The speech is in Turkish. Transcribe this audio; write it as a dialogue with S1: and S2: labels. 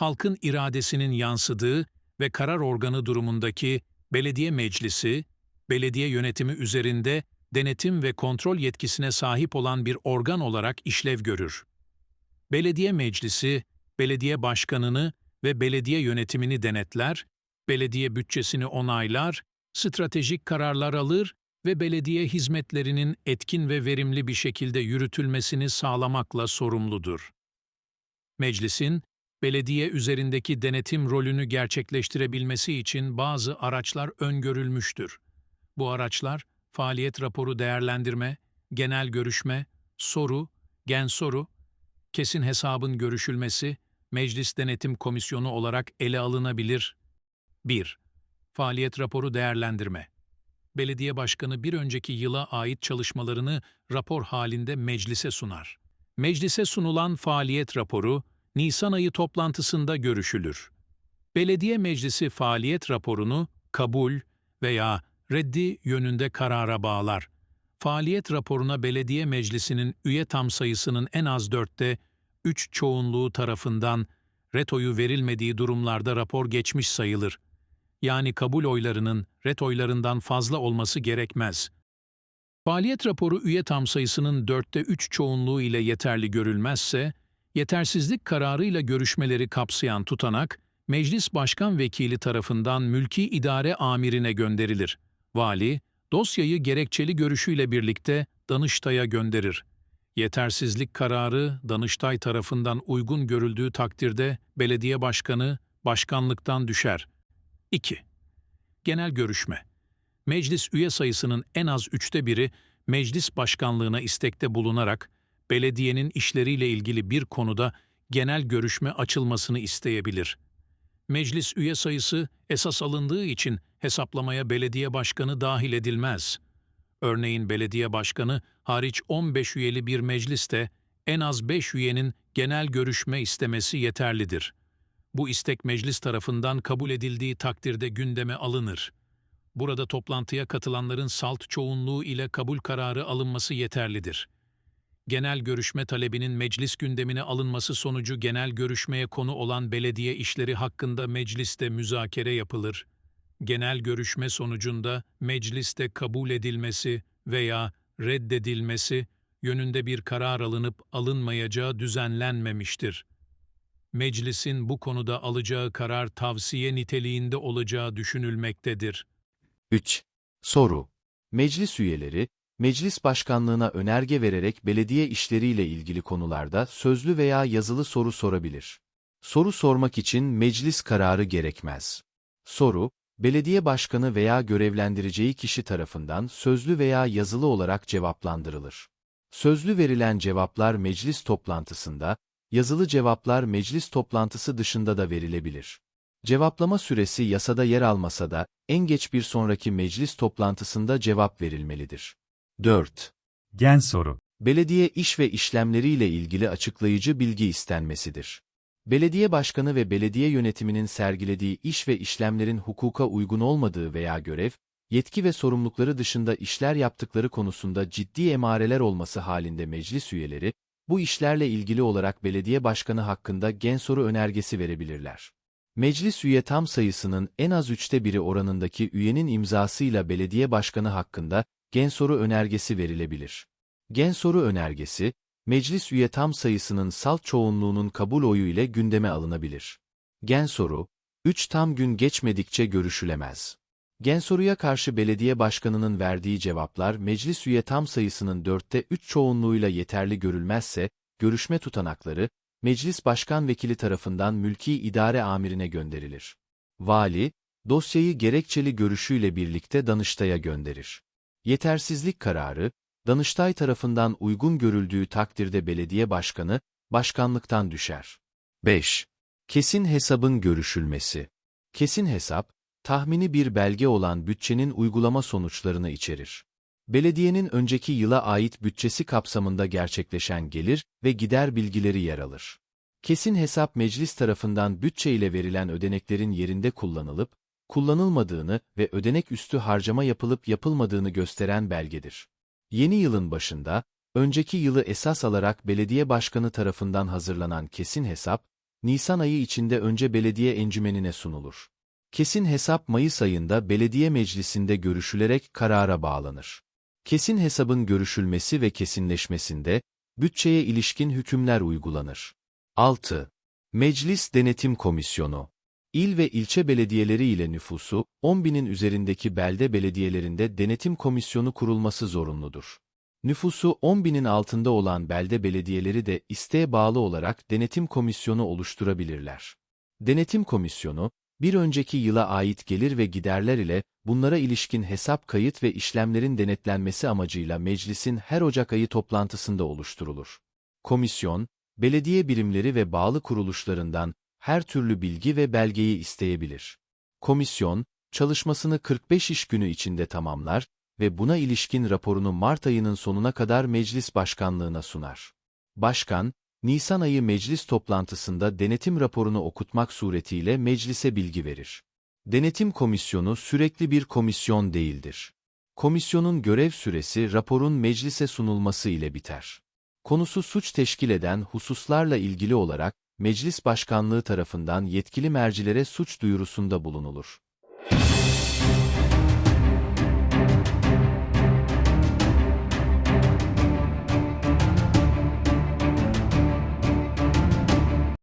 S1: halkın iradesinin yansıdığı ve karar organı durumundaki belediye meclisi, belediye yönetimi üzerinde denetim ve kontrol yetkisine sahip olan bir organ olarak işlev görür. Belediye meclisi, belediye başkanını ve belediye yönetimini denetler, belediye bütçesini onaylar, stratejik kararlar alır ve belediye hizmetlerinin etkin ve verimli bir şekilde yürütülmesini sağlamakla sorumludur. Meclisin, belediye üzerindeki denetim rolünü gerçekleştirebilmesi için bazı araçlar öngörülmüştür. Bu araçlar, faaliyet raporu değerlendirme, genel görüşme, soru, gen soru, kesin hesabın görüşülmesi, Meclis Denetim Komisyonu olarak ele alınabilir. 1. Faaliyet raporu değerlendirme. Belediye başkanı bir önceki yıla ait çalışmalarını rapor halinde meclise sunar. Meclise sunulan faaliyet raporu, Nisan ayı toplantısında görüşülür. Belediye Meclisi faaliyet raporunu kabul veya reddi yönünde karara bağlar. Faaliyet raporuna belediye meclisinin üye tam sayısının en az dörtte üç çoğunluğu tarafından retoyu verilmediği durumlarda rapor geçmiş sayılır. Yani kabul oylarının ret oylarından fazla olması gerekmez. Faaliyet raporu üye tam sayısının dörtte üç çoğunluğu ile yeterli görülmezse, yetersizlik kararıyla görüşmeleri kapsayan tutanak, Meclis Başkan Vekili tarafından mülki idare amirine gönderilir. Vali, dosyayı gerekçeli görüşüyle birlikte Danıştay'a gönderir. Yetersizlik kararı Danıştay tarafından uygun görüldüğü takdirde belediye başkanı başkanlıktan düşer. 2. Genel görüşme. Meclis üye sayısının en az üçte biri meclis başkanlığına istekte bulunarak belediyenin işleriyle ilgili bir konuda genel görüşme açılmasını isteyebilir. Meclis üye sayısı esas alındığı için hesaplamaya belediye başkanı dahil edilmez. Örneğin belediye başkanı hariç 15 üyeli bir mecliste en az 5 üyenin genel görüşme istemesi yeterlidir. Bu istek meclis tarafından kabul edildiği takdirde gündeme alınır. Burada toplantıya katılanların salt çoğunluğu ile kabul kararı alınması yeterlidir. Genel görüşme talebinin meclis gündemine alınması sonucu genel görüşmeye konu olan belediye işleri hakkında mecliste müzakere yapılır. Genel görüşme sonucunda mecliste kabul edilmesi veya reddedilmesi yönünde bir karar alınıp alınmayacağı düzenlenmemiştir. Meclisin bu konuda alacağı karar tavsiye niteliğinde olacağı düşünülmektedir.
S2: 3. Soru. Meclis üyeleri, meclis başkanlığına önerge vererek belediye işleriyle ilgili konularda sözlü veya yazılı soru sorabilir. Soru sormak için meclis kararı gerekmez. Soru, belediye başkanı veya görevlendireceği kişi tarafından sözlü veya yazılı olarak cevaplandırılır. Sözlü verilen cevaplar meclis toplantısında, yazılı cevaplar meclis toplantısı dışında da verilebilir. Cevaplama süresi yasada yer almasa da, en geç bir sonraki meclis toplantısında cevap verilmelidir. 4.
S3: Gen soru.
S2: Belediye iş ve işlemleriyle ilgili açıklayıcı bilgi istenmesidir. Belediye başkanı ve belediye yönetiminin sergilediği iş ve işlemlerin hukuka uygun olmadığı veya görev, yetki ve sorumlulukları dışında işler yaptıkları konusunda ciddi emareler olması halinde meclis üyeleri, bu işlerle ilgili olarak belediye başkanı hakkında gen soru önergesi verebilirler. Meclis üye tam sayısının en az üçte biri oranındaki üyenin imzasıyla belediye başkanı hakkında gen soru önergesi verilebilir. Gen soru önergesi, meclis üye tam sayısının salt çoğunluğunun kabul oyu ile gündeme alınabilir. Gen soru, 3 tam gün geçmedikçe görüşülemez. Gen soruya karşı belediye başkanının verdiği cevaplar meclis üye tam sayısının dörtte 3 çoğunluğuyla yeterli görülmezse, görüşme tutanakları, meclis başkan vekili tarafından mülki idare amirine gönderilir. Vali, dosyayı gerekçeli görüşüyle birlikte Danıştay'a gönderir. Yetersizlik kararı, Danıştay tarafından uygun görüldüğü takdirde belediye başkanı, başkanlıktan düşer. 5. Kesin hesabın görüşülmesi. Kesin hesap, tahmini bir belge olan bütçenin uygulama sonuçlarını içerir. Belediyenin önceki yıla ait bütçesi kapsamında gerçekleşen gelir ve gider bilgileri yer alır. Kesin hesap meclis tarafından bütçe ile verilen ödeneklerin yerinde kullanılıp, kullanılmadığını ve ödenek üstü harcama yapılıp yapılmadığını gösteren belgedir. Yeni yılın başında, önceki yılı esas alarak belediye başkanı tarafından hazırlanan kesin hesap, Nisan ayı içinde önce belediye encümenine sunulur. Kesin hesap Mayıs ayında belediye meclisinde görüşülerek karara bağlanır. Kesin hesabın görüşülmesi ve kesinleşmesinde, bütçeye ilişkin hükümler uygulanır. 6. Meclis Denetim Komisyonu İl ve ilçe belediyeleri ile nüfusu, 10 binin üzerindeki belde belediyelerinde denetim komisyonu kurulması zorunludur. Nüfusu 10 binin altında olan belde belediyeleri de isteğe bağlı olarak denetim komisyonu oluşturabilirler. Denetim komisyonu, bir önceki yıla ait gelir ve giderler ile bunlara ilişkin hesap kayıt ve işlemlerin denetlenmesi amacıyla meclisin her Ocak ayı toplantısında oluşturulur. Komisyon, belediye birimleri ve bağlı kuruluşlarından her türlü bilgi ve belgeyi isteyebilir. Komisyon, çalışmasını 45 iş günü içinde tamamlar ve buna ilişkin raporunu Mart ayının sonuna kadar meclis başkanlığına sunar. Başkan, Nisan ayı meclis toplantısında denetim raporunu okutmak suretiyle meclise bilgi verir. Denetim komisyonu sürekli bir komisyon değildir. Komisyonun görev süresi raporun meclise sunulması ile biter. Konusu suç teşkil eden hususlarla ilgili olarak, Meclis Başkanlığı tarafından yetkili mercilere suç duyurusunda bulunulur.